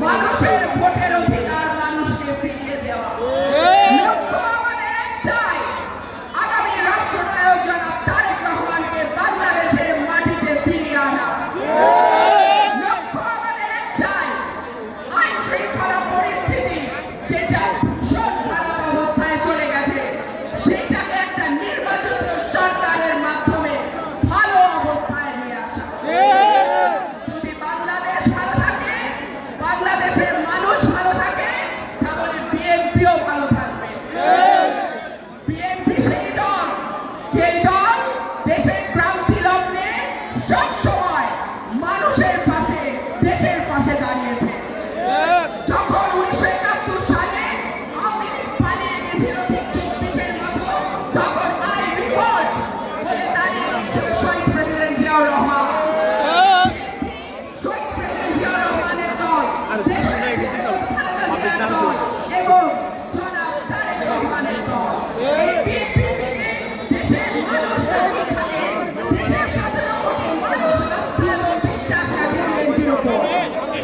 Vamos, chefe! BNP সেই দল যেই দেশের ক্রান্তি লগ্নে সবসময় মানুষের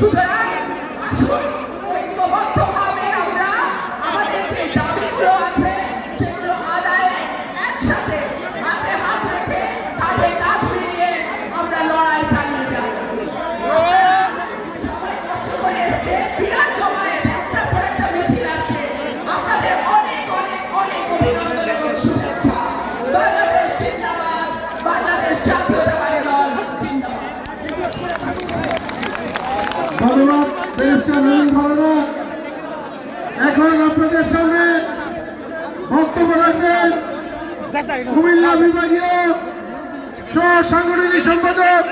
সুতরাং কুমিল্লা বিভাগীয় সহ সাংগঠনিক সম্পাদক